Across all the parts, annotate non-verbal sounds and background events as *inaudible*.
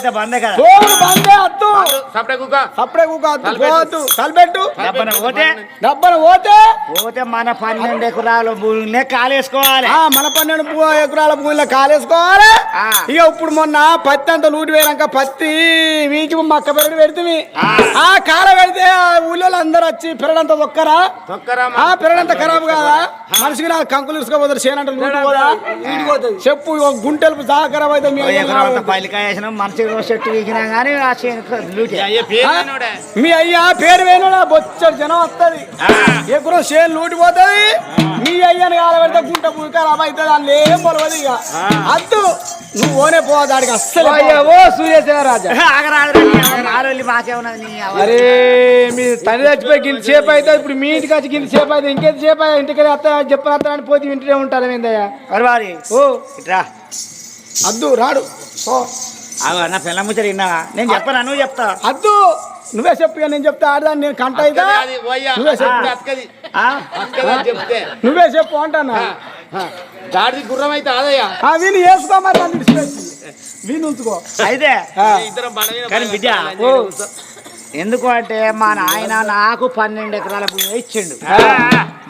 ఓడైతే బందే కదా. పోవుడు బందే అద్దు సపడే కూక అద్దు పోవద్దు. తలపెట్టు. డబ్బన పోతే? డబ్బన పోతే? పోతే మన పన్నెండు ఎకరాలు భూమినే కాలేసుకోవాలి. ఆ మన పన్నెండు భూ- ఎకరాల భూమిలో కాలేసుకోవాలి. ఇక ఇప్పుడు మొన్న పత్తి అంతా లూటి పోయినాక పత్తి వీకి మక్క పెరడు పెడితే ఆ. కాల పెడితే ఆ ఊళ్ళో అందరూ వచ్చి పెరడంతా తొక్కరా? ఆ పెరడంతా ఖరాబ్ కాదా? మనిషికి నా కంకులు ఇసుకోపోతారు చేనంటే లూటి పోదా చెప్పు గుంటెలు సహా ఖరాబ్ అయితే మీ చెట్టు కానీ ఆ చేను మీ అయ్యా పేరు వేణుడా. బొచ్చడు జనం వస్తుంది ఎక్కడో చేను లూటిపోతుంది. మీ అయ్యని కాలబెడితే గుంట పూక ఖరాబ్ అవుతుంది అని ఏం పొలవదు ఇక. అద్దు నువ్వు ఓనే పో దానికి అస్సలు ఓ సూర్యసేన రాజా *laughs* ఆగరాదు నాలుగు మాకే ఉన్నది నీ అవ్వ. అరే మీ తండ్రి చచ్చిపోయి గింత సేపు అయితే ఇప్పుడు మీ ఇంటికి వచ్చి గింత సేపు అయితే ఇంకేంత సేపు ఇంటికి వస్తా చెప్పని అని పోతే ఇంటినే ఉంటారు ఏందయ్యా? ఓ. ఇట్రా అద్దు రాడు ఓ ఆగో నా పిల్ల ముచ్చట విన్నావా? నేను చెప్పనా? నువ్వు చెప్తా అద్దు నువ్వే చెప్పు నేను చెప్తా ఆడదాన్ని నేను కంట అయితే నువ్వే చెప్పు. నువ్వే చెప్పు అంటానా? గాడిది గుర్రం అయితే ఆదయ్యా. ఆ వీని వేసుకో మరి వీని ఉంచుకో. అయితే. ఇద్దరం కానీ బిడ్డ ఎందుకు అంటే మా నాయన నాకు పన్నెండు ఎకరాల భూమి ఇచ్చిండు.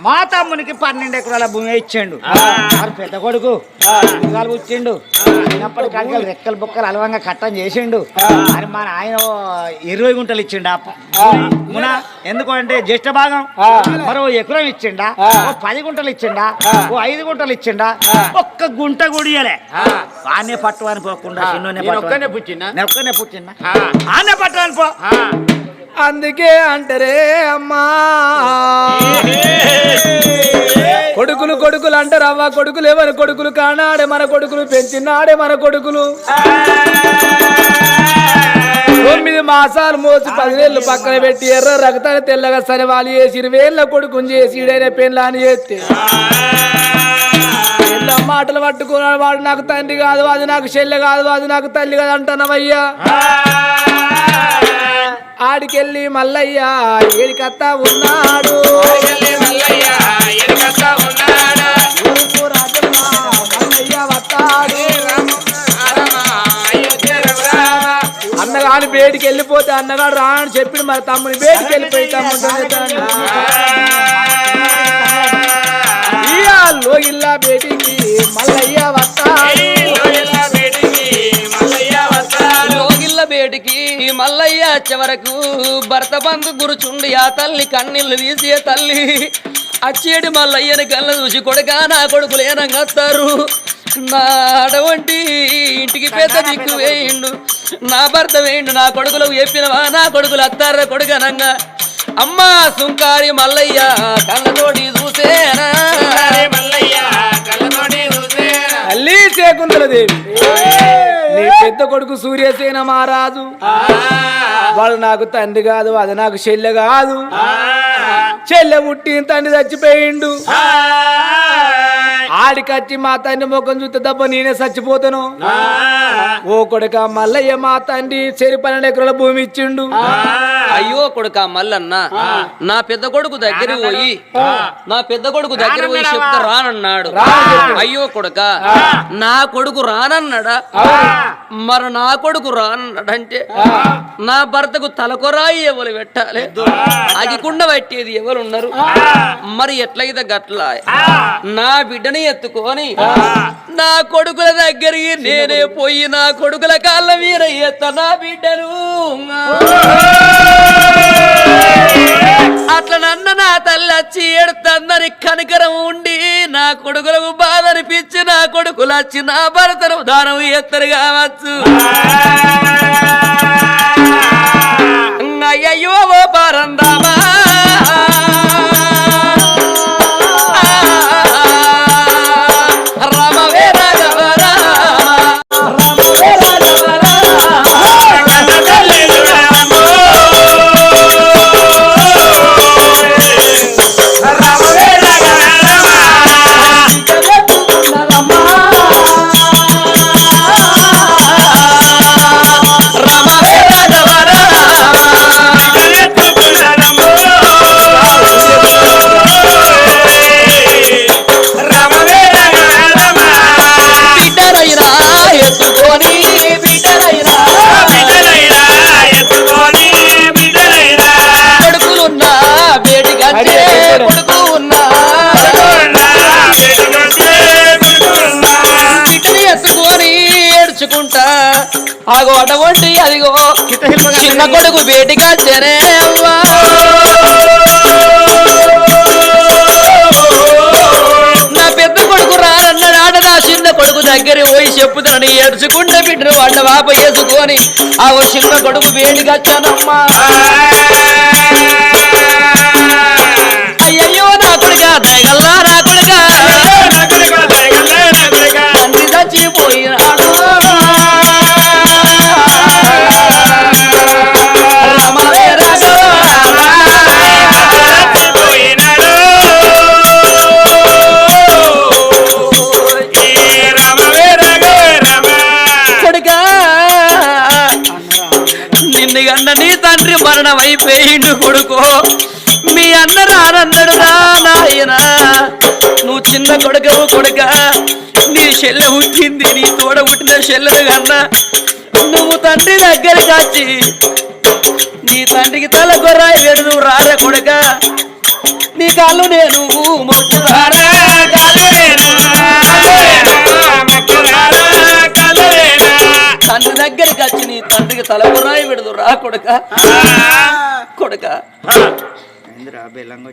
మా తమ్మునికి పన్నెండు ఎకరాల భూమి ఇచ్చిండు. మరి పెద్ద కొడుకు. ఇచ్చిండు చిన్నప్పటికాడికి రెక్కలు బొక్కలు అలవంగా కట్టం చేసిండు. మరి మా నాయన ఇరవై గుంటలు ఇచ్చిండు? మున ఎందుకు అంటే జ్యేష్ఠ భాగం? మరి ఎకరం ఇచ్చిండా? ఓ పది గుంటలు ఇచ్చిండా? ఓ ఐదు గుంటలు ఇచ్చిండా? ఒక్క గుంట గుడియలే వానే పట్టు అని పోకుండా నేను ఒక్కనే అని. పుట్టినా నేను ఒక్కనే పుట్టినా. ఆనే పట్టు అని పో. అందుకే అంటారే అమ్మా. కొడుకులు కొడుకులు అంటారు అవ్వ కొడుకులు ఎవరు కొడుకులు కానాడే మన కొడుకులు పెంచినాడే మన కొడుకులు. తొమ్మిది మాసాలు మోసి పదివేళ్ళు పక్కన పెట్టి ఎర్ర రక్తాన్ని తెల్లగా సరే వాళ్ళు చేసి ఇరవేళ్ళ కొడుకుని చేసి ఈడైన పెళ్ళాని చేస్తే. మాటలు పట్టుకున్నాడు వాడు నాకు తండ్రి కాదు అది నాకు చెల్లె కాదు అది నాకు తల్లి కాదు అంటున్నావయ్యా. ఆడికెళ్ళి మల్లయ్య ఏడికత్తా ఉన్నాడు. అన్నగాని బేటికి వెళ్ళిపోతే అన్నగాడు రాని చెప్పి మరి తమ్ముని బేటికి వెళ్ళిపోయి తమ్ముడు ఇల్లా బేటికి మల్లయ్య వస్తాడు. వచ్చే వరకు భర్త బంధు గురుచుండి ఆ తల్లి కన్నీళ్ళు తీసే తల్లి. అచ్చేటి మల్లయ్యని కళ్ళ చూసి కొడుక నా కొడుకులు ఏనంగత్తారు నా అడవంటి ఇంటికి పెద్ద దిక్కు వేయిండు. నా భర్త వేయిండు నా కొడుకులకు చెప్పినవా? నా కొడుకులు అత్తారా కొడుకనంగా అమ్మా సుంకారి మల్లయ్య కళ్ళతోటి చూసేనా? తల్లి శకుంతల దేవి. నీ పెద్ద కొడుకు సూర్యసేన మహారాజు. వాడు నాకు తండ్రి కాదు అది నాకు చెల్లె కాదు. చెల్లె పుట్టి తండ్రి చచ్చిపోయిండు. ఆడికచ్చి మా తండ్రి ముఖం చూస్తే తప్ప నేనే చచ్చిపోతాను. ఓ కొడుక మల్లయ్య మా తండ్రి చెరి పన్నెండు ఎకరాల భూమి ఇచ్చిండు. అయ్యో కొడుక మల్లన్న నా పెద్ద కొడుకు దగ్గర పోయి నా పెద్ద కొడుకు దగ్గర పోయి చెప్తా రానన్నాడు. అయ్యో కొడుక నా కొడుకు రానన్నాడా? మరి నా కొడుకు రానన్నాడంటే నా భర్తకు తలకొరాయి ఎవరు పెట్టాలి? అగికుండ పట్టేది ఎవరున్నారు మరి ఎట్లయితే గట్ల నా బిడ్డని ఎత్తుకొని నా కొడుకుల దగ్గరికి నేనే పోయి నా కొడుకుల కాళ్ళ మీద ఎత్త నా బిడ్డను. అట్లా నన్న నా తల్లి వచ్చి ఏడుతందని కనికరం ఉండి నా కొడుకులకు బాధ అనిపించి నా కొడుకులు వచ్చి నా భర్తను దానం ఎత్తరు కావచ్చు. అయ్యయ్యో ఓ పరందామా ఆగో అటువంటి అదిగో. చిన్న కొడుకు వేటిగా చెరే అవ్వా నా పెద్ద కొడుకు రానన్నాడు ఆడ నా చిన్న కొడుకు దగ్గర పోయి చెప్పుతానని ఏడ్చుకుంటే బిడ్డను వాళ్ళ వాప వేసుకొని ఆ ఓ చిన్న కొడుకు వేడిగా వచ్చానమ్మా. చెల్లె పుట్టింది నీ తోడ పుట్టిన చెల్లెలు కన్నా నువ్వు తండ్రి దగ్గరికి వచ్చి నీ తండ్రికి తల గొర్రాయి వేడు నువ్వు రారా కొడుక. నీ కాళ్ళు నేను మొక్కుతారా తండ్రి దగ్గరికి వచ్చి నీ తండ్రికి తల గొర్రాయి విడదు రా కొడుక. కొడుక.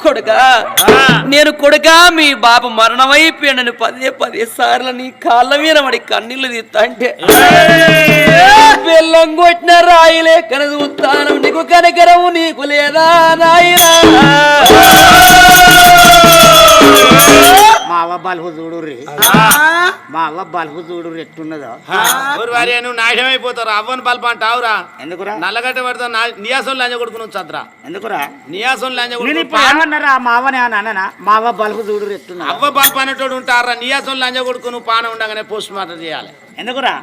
కొడుక నేను కొడుక మీ బాబు మరణమైపోయాడని పదే పదే సార్లు నీ కాళ్ళ మీద పడి కన్నీళ్ళు తీస్తా అంటే బెల్లం కొట్టిన రాయిలే కనదు ఉత్తానం నీకు కనకరము నీకు లేదా నాయనా? మా అవ్వ బలుపు చూడుర్రి. మా అవ్వ బలుపు చూడుర్రి ఎట్టున్నదో నువ్వు నాశనం అయిపోతారు అవ్వని బల్ప అంటావురా. ఎందుకురా? నల్లగట్ట పడతా నియాసం లంజ కొడుకు నువ్వు చద్రా ఎందుకురా? నియాసం లంజ ఏమన్నారా? మా అవ్వని అన్నానా? మా అవ్వ బలుపు చూడుర్రి ఎట్టున్నదో అవ్వ బల్ప అనేటోడు ఉంటారా? నియాసం లంజ కొడుకు నువ్వు పాన ఉండగానే పోస్ట్ మార్టం చేయాలి. ఎందుకురా.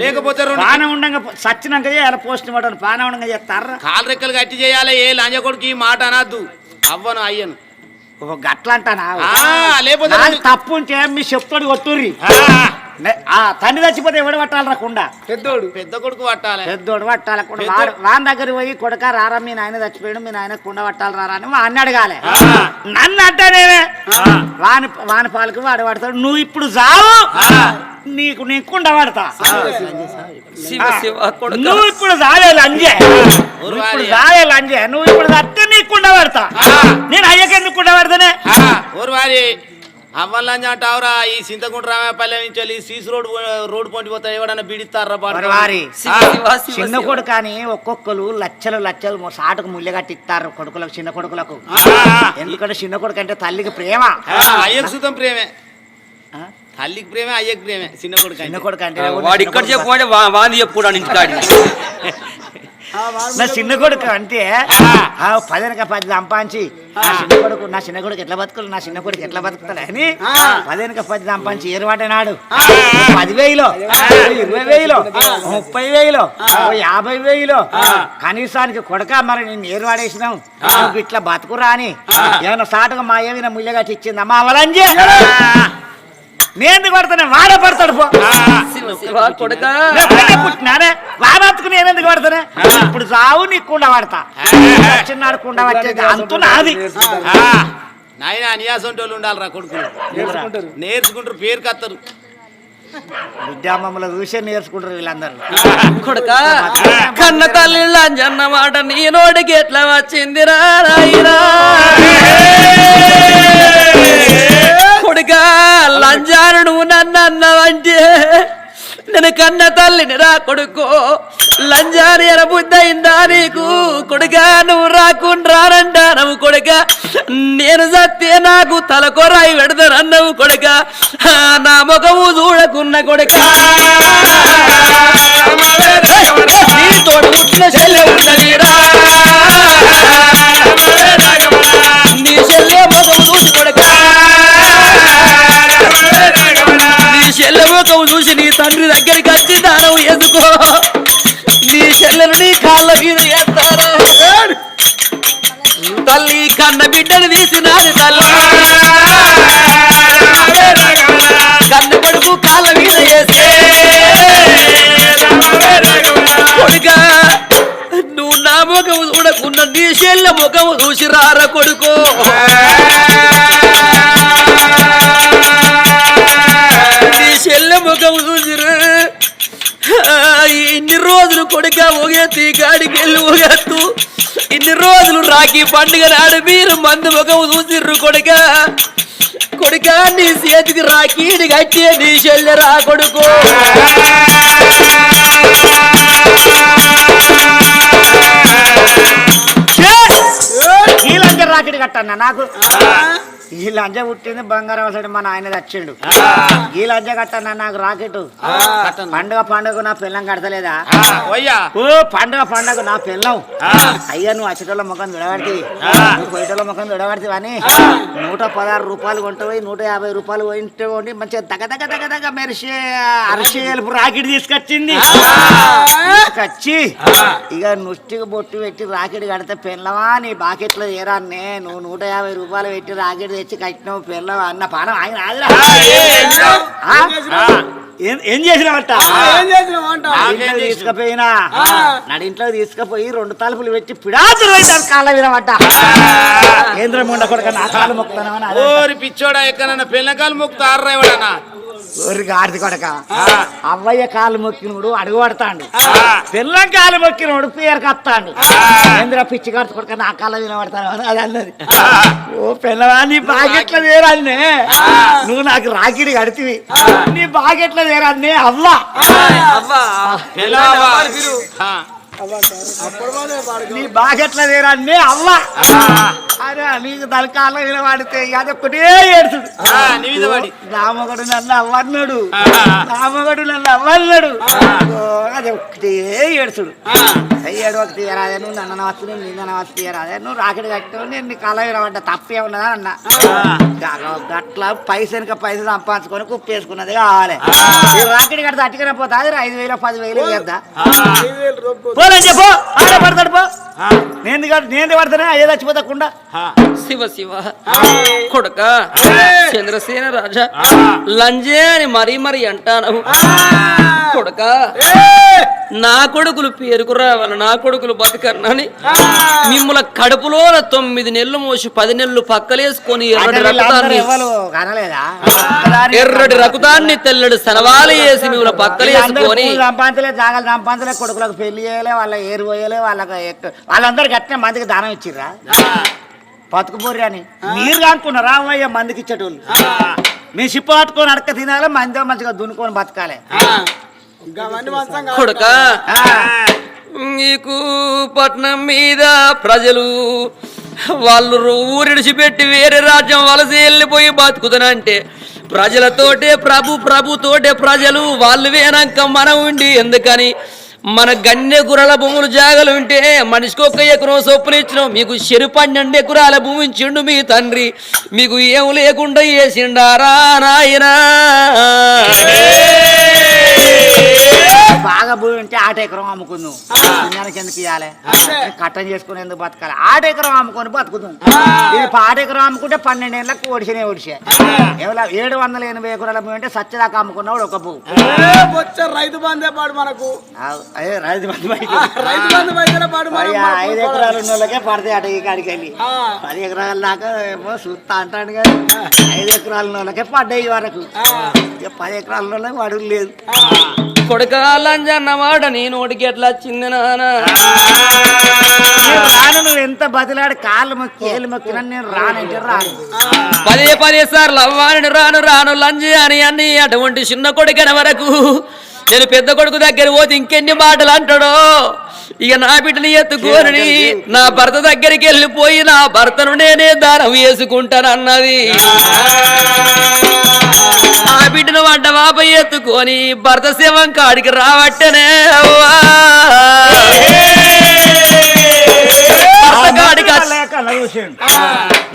లేకపోతే పానం ఉండంగా సచ్చినాక చేయాలి పోస్ట్ మార్టం. పానం ఉండంగా చేస్తారా? కాలు రెక్కలు గట్టి చేయాలి ఏ లంజ కొడుకు ఈ మాట అనద్దు. అవ్వను అయ్యను. గట్ల అంటానా లేకపోతే తప్పు ఉంటే మీ చెప్తాడు కొట్టుర్రి. తండ్రి చచ్చిపోతే ఎవడు పట్టాలి రాకుండా? పెద్దోడు. పెద్ద కొడుకు పట్టాలి. పెద్దోడు పట్టాలి వాని దగ్గర పోయి కొడక రారా మీ నాయన చచ్చిపోయాడు మీ నాయన కుండ పట్టాలి రారా అని వాడిని అడగాలి. నన్ను అంటానేమే? వాని వాని పాలకు వాడు పడతాడు నువ్వు ఇప్పుడు చావు నీకు నీ కుండ పడతా నువ్వు ఇప్పుడు చావే లంజే. ఇప్పుడు. చావే లంజే. నువ్వు ఇప్పుడు చస్తే నీ కుండ పడతా నేను అయ్యకెందుకు కుండ పడతానే లంజ అంటావురా ఈ సింతకుంట రామపల్లె నుంచి వెళ్ళి సీసీ రోడ్ రోడ్ పొంటి పోతా ఎవడన్నా బిడిస్తారా చిన్న. కొడుకు అని ఒక్కొక్కరు లచ్చలు లచ్చలు మొ- సాటుకు ముళ్ళ కట్టిస్తారు కొడుకులకు చిన్న కొడుకులకు. ఎందుకంటే చిన్న కొడుకు అంటే తల్లికి ప్రేమ. అయ్యకు సుతం ప్రేమే. ఆ? తల్లికి ప్రేమే అయ్యకు ప్రేమే చిన్న కొడుకు చిన్న. కొడుకు అంటే వాడు ఇక్కడ చెప్పుకుంటే వాంది చెప్పుకోవడానికి *laughs* నా చిన్న కొడుకు అంటే ఆ పదినక పది సంపాదించి నా చిన్న కొడుకు నా చిన్న కొడుకు ఎట్లా బతుకులు నా చిన్న కొడుకు ఎట్లా బతుకుతాడు అని పదినక పది సంపాదించి ఏరువాట నాడు పదివేలు ఇరవై వేలు ముప్పై వేలు ఓ యాభై వేలు కనీసానికి కొడక మరి నేను ఏరువాడేసినావు. నువ్వు ఇట్లా బతుకురా అని ఏమైనా సాటుగా మా ఏమైనా ముళ్ళగట్టి ఇచ్చిందా? మా అవలంజే నేను ఎందుకు పడతానే వాడే పడతాడు పుట్టినానే? వాడత్తుకు నేను ఎందుకు పడతానే ఇప్పుడు చావు నీకు కుండ పడతా చిన్నాడు కుండ వచ్చేది అంతు నాది. ఆ, నాయన నియాసం వాళ్ళు ఉండాలిరా కొడుకులు. నేర్చుకుంటారు. నేర్చుకుంటారు పేరు కత్తరు. విద్యామమ్మలు చూసే నేర్చుకుంటారు వీళ్ళందరూ. కొడుక కన్న తల్లి లంజన్న మాట నీ నోటికి ఎట్లా వచ్చింది రాయిరా? కొడుక లంజాను నువ్వు నన్ను అన్నావంటే నేను కన్న తల్లిని రా కొడుకో లంజాని ఎరబుద్దయిందా నీకు? కొడుక నువ్వు రాకుండా నువ్వు కొడుక. నేను సత్తే నాకు తలకొరాయి పెడతానన్నావు కొడుక. ఆ, నా ముఖము చూడకున్న కొడుక. నీ తోడు పుట్టిన చెల్లె ఉన్నది రా. వచ్చి దానం ఎదుకో? నీ చెల్లెలు నీ కాళ్ళ మీద వేస్తారా తల్లి కన్న బిడ్డను తీసినాది తల్లి. కన్న కొడుకు కాళ్ళ మీద వేస్తే కొడుక నువ్వు నా ముఖం చూడకున్న నీ చెల్ల ముఖము చూసి రార కొడుకు? నీ చెల్ల ముఖము చూసి. ఇన్ని రోజులు కొడుక ఒగెత్తి గాడికి వెళ్ళి ఒగెత్తు ఇన్ని రోజులు రాఖీ పండుగ నాడు మీరు మందు ముఖము చూసిర్రు కొడుక. కొడుక నీ చేతికి రాఖీని కట్టి నీ చెల్లెరా కొడుకు. రాకెట్ కట్టన్న నాకు? ఈ లంజ పుట్టింది బంగారం అసలు మా నాయన చచ్చిండు ఈ లంజ కట్టన్న నాకు రాకెట్ పండుగ పండుగ నా పిల్లం కడతలేదా? ఓ పండుగ పండుగ నా పిల్లం. అయ్యా నువ్వు అచ్చటోళ్ళ ముఖం విడబడితే నువ్వు ముఖం విడబడితే అని నూట పదహారు రూపాయలు కొంటే నూట యాభై రూపాయలు కొంటే కొండి మంచిగా దగ్గ దగ్గ దగ్గ దగ్గ మెరిసే అరిసే రాకెట్ తీసుకొచ్చింది. తీసుకొచ్చి ఇక నుష్టికి బొట్టు పెట్టి రాకెట్ కడితే పిల్లవా నీ బాకెట్లో ఏరాన్నే నువ్వు నూట యాభై రూపాయలు పెట్టి రాకెట్ తెచ్చి కట్టినావు పిల్లవా అన్న పానం ఆయన ఆదిరా. ఏం- ఏం చేసినావట? తీసుకుపోయినా. నడింట్లో తీసుకుపోయి రెండు తలుపులు పెట్టి పిడాచులు అయితే కాళ్ళ వినమట కేంద్రం ఉండకూడక నా అదే. ఓరి పిచ్చోడా ఎక్కడన్నా పెళ్ళకాలు మొక్కుతా ఆర్రా ఎవడన్నా? గాడిది కొడక. అవ్వయ్య కాలు మొక్కినోడు అడుగు పడతాడు పిల్లం కాలు మొక్కినోడు పేరు కత్తాడు. పిచ్చి కడుతు కొడక నా కాళ్ళ వినబడతాను అని అది అన్నది. ఓ పిల్లవా నీ బాకెట్ల వేరాన్నే నువ్వు నాకు రాకిడి కడితివి. నీ బాకెట్ల వేరాన్నే అవ్వ. నీ బాకెట్ల వేరాన్నే అవ్వ అరే నీకు దాని కాళ్ళ వినబడితే అది ఒక్కటే ఏడుచుడు. ఆ, నీ మీద పడి రామగడు నన్ను అవ్వన్నాడు. రామగడు నన్ను అవ్వన్నాడు. అది ఒక్కటే ఏడుచుడు. అయ్యాడు ఒకటి తీయరాదే నువ్వు నన్ను వస్తు నేను నిన్న వస్తు తీయరాదే నువ్వు రాకెట్ కట్టావు నేను నీ కళ వినబడ్డ తప్పే ఉన్నదా అన్న? గట్ల పైస వెనుక పైసలు సంపాదించుకొని కుప్పేసుకున్నది కావాలి. రాకెట్ కడితే అట్టుకునే పోతా అది ఐదు వేలు పది వేలు చేద్దా పోలని చెప్పు ఆడపడతాడు నేను నేను పడతానే అయ్యే చచ్చిపోతాకుండా శివ శివ. కొడుక. చంద్రసేన రాజా. లంజే అని మరీ మరీ అంటాను. కొడుక. నా కొడుకులు పేరుకు రావాలి నా కొడుకులు బతకరనని మిమ్మల కడుపులో తొమ్మిది నెలలు మోసి పది నెలలు పక్కలేసుకొని ఎర్రటి రక్తాన్ని ఎర్రటి రక్తాన్ని తెల్లడి సనవాలు వేసి మిమ్మల్ని పక్కలేసుకొని జాగాలు కొడుకులకు పెళ్ళి చేయలే వాళ్ళ ఏరు పోయలే వాళ్ళకి వాళ్ళందరికి అట్నే మందికి దానం ఇచ్చిర్రా? బతుకుపోర్రి అని. మీరు అనుకున్నారా అయ్యా మందికి ఇచ్చేటోళ్ళు. మీ సిప్పు పట్టుకొని అడక తినాలి మంది మంచిగా దున్నుకొని బతకాలి. కొడుక నీకు పట్నం మీద ప్రజలు వాళ్ళు ఊరిడిచిపెట్టి వేరే రాజ్యం వలస వెళ్ళిపోయి బతుకుతానంటే ప్రజలతోటే ప్రభు ప్రభుతోటే ప్రజలు వాళ్ళు వేనాక మనం ఉండి ఎందుకని మన గన్నె గురల భూములు జాగలు ఉంటే మనిషికి ఒక్క ఎకరం చొప్పున ఇచ్చినాం. మీకు చెరు పన్నెండు ఎకరాల భూమి ఇచ్చిండు మీ తండ్రి. మీకు ఏం లేకుండా వేసిండారా నాయనా? భూమి ఉంటే ఆట ఎకరం అమ్ముకుందాం. పుణ్యానికి ఎందుకు ఇవ్వాలి కట్టం చేసుకుని ఎందుకు బతకాలి? ఆట ఎకరం అమ్ముకొని బతుకుదాం. ఇది ఆట ఎకరం అమ్ముకుంటే పన్నెండు ఏళ్ళకి ఓడిసినే ఓడిసే. ఎవరు ఏడు వందల ఎనభై ఎకరాల భూమి అంటే సత్యదాకా అమ్ముకున్నాడు ఒక బొచ్చ రైతు బందే పాడు మనకు. అదే రైతు బంధు బంధు ఐదు ఎకరాలు ఉన్న వాళ్ళకే పడతాయి అట ఈ కాడికి వెళ్ళి. పది ఎకరాల దాకా ఏమో చూస్తా అంటాడు కానీ ఐదు ఎకరాల వాళ్ళకే పడ్డాయి వరకు. ఇక పది ఎకరాల వాళ్ళకి అడుగు లేదు. కొడుక లంజన్నమాట నీ నోటికి ఎట్లా వచ్చింది నాన్న నేను? రాను నువ్వు ఎంత బతిలాడి కాళ్ళు మొక్కి ఏళ్ళు మొక్కినా నేను రానంటే రాను. పదే పదే సార్లు అవ్వాలని రాను రాను లంజి అని అన్ని అటువంటి చిన్న కొడుకన వరకు నేను పెద్ద కొడుకు దగ్గర పోతే ఇంకెన్ని మాటలు అంటాడో? ఇక నా బిడ్డని ఎత్తుకోని నా భర్త దగ్గరికి వెళ్ళిపోయి నా భర్తను నేనే దానం వేసుకుంటానన్నది నా బిడ్డను వంట వాప ఎత్తుకొని భర్త శవం కాడికి రావట్టనే అవ్వా. లేక అలా చూసాడు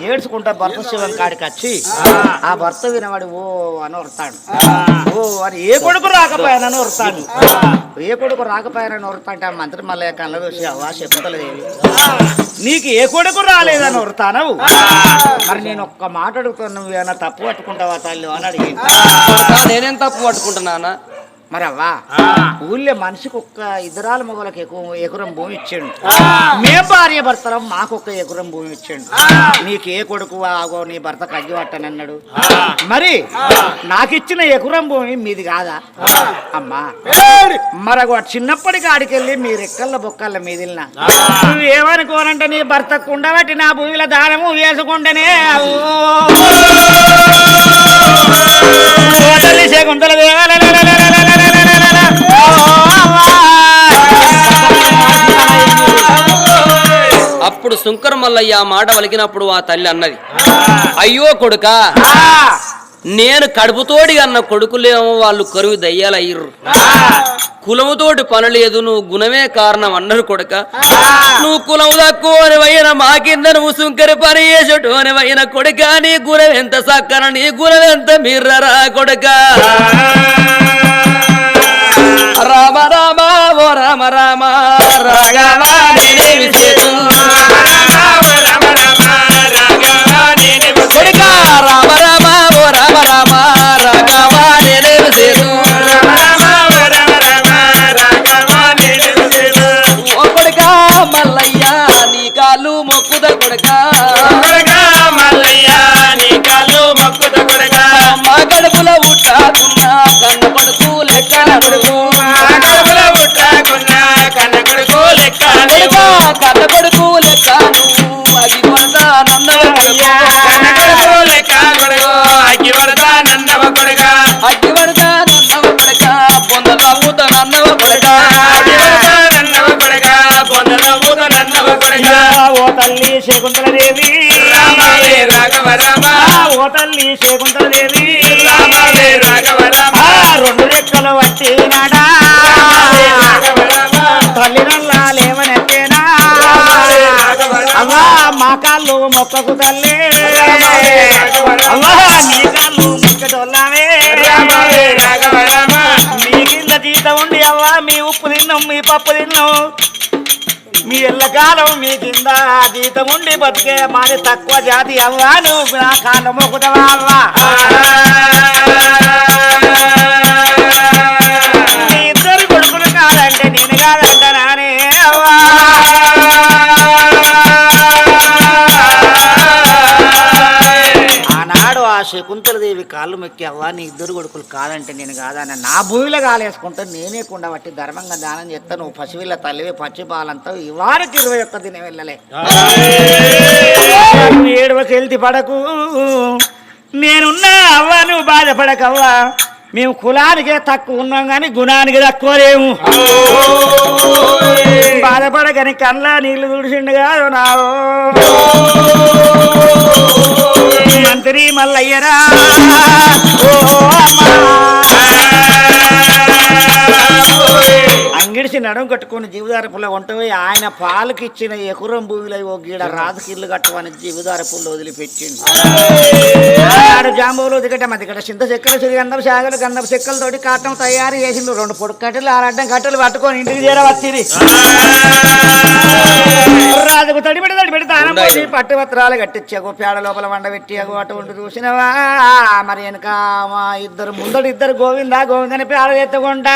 ఏడ్చుకుంటా భర్త శివం కాడికి వచ్చి ఆ. భర్త వినవాడు ఓ అని వస్తాడు ఓ అని ఏ కొడుకు రాకపోయానని వస్తాడు ఏ కొడుకు రాకపోయానని వస్తాంటే ఆ మంత్రి మళ్ళీ కళ్ళ చూసి అవ్వా చెప్పుతలేదు నీకు ఏ కొడుకు రాలేదని వస్తాను మరి నేను ఒక్క మాట అడుగుతాను నువ్వు ఏమైనా తప్పు పట్టుకుంటావా తల్లి అని అడిగింది నేనేం తప్పు పట్టుకుంటున్నానా? మరి అవ్వా ఊళ్ళో మనిషికి ఒక్క ఇద్దరాల మొగలకు ఎకరం భూమి ఇచ్చాడు. మే భార్య భర్తలం మాకు ఒక్క ఎకరం భూమి ఇచ్చాడు. నీకు ఏ కొడుకు ఆగో నీ భర్త కగ్గి పట్టనన్నాడు మరి నాకు ఇచ్చిన ఎకరం భూమి మీది కాదా? అమ్మా మరొక చిన్నప్పటికి ఆడికెళ్ళి మీ రెక్కల బొక్కల మీదిలిన? నువ్వు ఏమనుకోనంటే నీ భర్తకు ఉండబట్టి నా భూమిలో దానము వేసుకుంటేనే శంకర మల్లయ్య ఆ మాట వలికినప్పుడు ఆ తల్లి అన్నది. అయ్యో కొడుక నేను కడుపుతోటి అన్న కొడుకులేమో వాళ్ళు కరువు దయ్యాలయ్యరు కులముతోటి పని లేదు నువ్వు గుణమే కారణం అన్నారు కొడుక. నువ్వు కులము తక్కువ అని అయిన మా కింద నువ్వు సుంకరి పని చేసటో అని అయిన కొడుక నీ గుణం ఎంత సక్కన నీ గుణం ఎంత మిర్రరా కొడుక. రామ రామ ఓ రామ రామ రాఘవ తల్లి శకుంతల దేవి ఓ తల్లి శకుంతల దేవి రెండు రెక్కలు వట్టి నాడా. తల్లి నల్లా లేవనెత్తేనా. అవ్వా మా కాళ్ళు మొక్కకు తల్లి. అవ్వా నీ కాళ్ళు మొక్కటోళ్ళమే మీ కింద జీతం ఉండి అవ్వా మీ ఉప్పు తిన్నాం మీ పప్పు తిన్నాం. మీ ఎల్లకాలం మీ కింద జీతం ఉండి బతికే మాది తక్కువ జాతి అవ్వా నువ్వు నా కాలం మొక్కుతావా అవ్వా శకుంతలదేవి కాళ్ళు మొక్కి అవ్వా నీ ఇద్దరు కొడుకులు కాదంటే నేను కాదన్న నా భూమిలో కాలేసుకుంటా నేనే కుండ బట్టి ధర్మంగా దానం చేస్తా నువ్వు పసివిల్ల తల్లివి పచ్చి పాలంతా ఇవారికి ఇరవై ఒక్క దిన వెళ్ళలే. నువ్వు ఏడవకి వెళ్తి పడకు. నేనున్నా అవ్వ నువ్వు బాధపడకవ్వా. మేము కులానికే తక్కువ ఉన్నాం కానీ గుణానికి తక్కువ లేము బాధపడకని కళ్ళ నీళ్ళు తుడిచిండు కాదు నావో. మంత్రి మల్లయ్యరా. ఓ అమ్మా. అంగిడిసి నడుం కట్టుకుని జీవదార పుల్ల ఉంటవి ఆయన పాలకి ఇచ్చిన ఎకురం భూమిలో ఓ గీడ రాజుకి ఇల్లు కట్టమని జీవదార పుల్ల వదిలిపెట్టిండు ఆడు జాంబులు దిగట మధ్య ఇక్కడ చింత చెక్కలు సిరిగంధం శాగలు గంధం చెక్కలతోటి కాటం తయారు చేసిండు రెండు పొడుగు కట్టెలు ఆరడ్డం కట్టెలు పట్టుకొని ఇంటికి చేరవచ్చిరి. రాజుకు తడిబడి తడిబడి తానం పోసి పట్టు పత్రాలు కట్టించాగు పేడ లోపల వండ పెట్టి అటు ఉండి చూసినవా? మరి వెనక మా ఇద్దరు ముందడు ఇద్దరు గోవిందా? గోవిందని పేడ ఎత్తుకుంటా.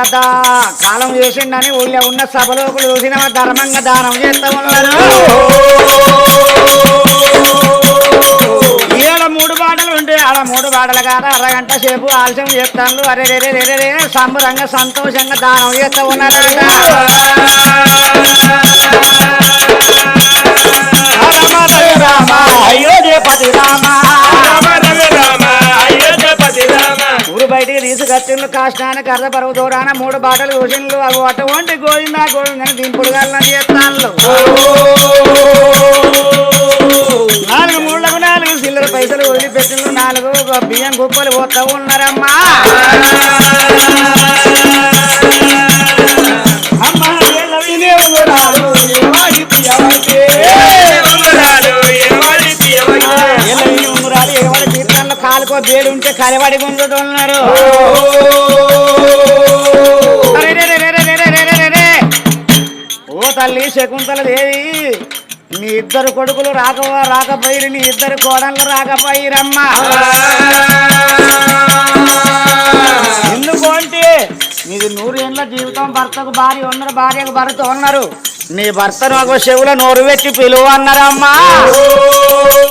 గత కాలం చేసిండని ఊళ్ళో ఉన్న సభలోకులు చూసిన ధర్మంగా దానం చేస్తామన్నారు మూడు బాటలు ఉంటే ఆడ మూడు బాటలు కాదు. అరగంట సేపు ఆలస్యం చేస్తాను అరే రే రే రే సంబరంగా సంతోషంగా దానం చేస్తా ఉన్నారు రామ రామ అయోధ్యపతి రామ. బయటికి తీసుకొచ్చిండ్రు కాష్టానికి కర్ర పరువు దూరాన మూడు బాటలు చూసిండ్రు అవి అటువంటి గోవిందా గోవిందని దింపుడు గాలని చేస్తాను నాలుగు మూడులకు నాలుగు చిల్లర పైసలు వదిలిపెట్టిండ్రు నాలుగు బియ్యం గుప్పలు పోతా ఉన్నారమ్మా. కరిబడి గుంజుతున్నారు ఓ! తల్లి శకుంతల దేవి నీ ఇద్దరు కొడుకులు రాక రాకపోయిరు నీ ఇద్దరు కోడళ్ళు రాకపోయిరమ్మా. ఎందుకంటే నీది నూరేళ్ళ జీవితం భర్తకు భార్య ఉన్నారు భార్యకు భర్త ఉన్నారు. నీ భర్త నాకు చెవుల నోరు పెట్టి పిలువ అన్నారమ్మా